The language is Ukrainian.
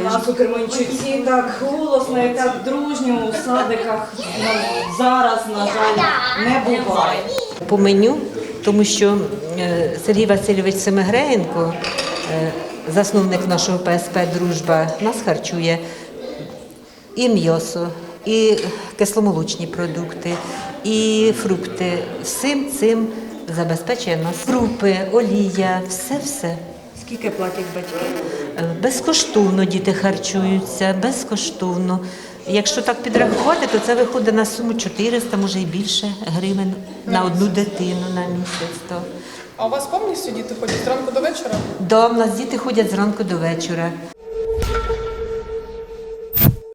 нас у Кременчуці так голосно і так дружньо у садиках ну, зараз, на жаль, не буває. по меню, тому що е, Сергій Васильович Семигреєнко, е, засновник нашого ПСП Дружба, нас харчує і м'ясо, і кисломолочні продукти, і фрукти. Всім цим забезпечує нас крупи, олія, все-все. Скільки платять батьки? Е, Безкоштовно діти харчуються, безкоштовно. Якщо так підрахувати, то це виходить на суму 400, може і більше гривень на одну дитину на місяць. То. А у вас повністю діти ходять зранку до вечора? Да, у нас діти ходять зранку до вечора.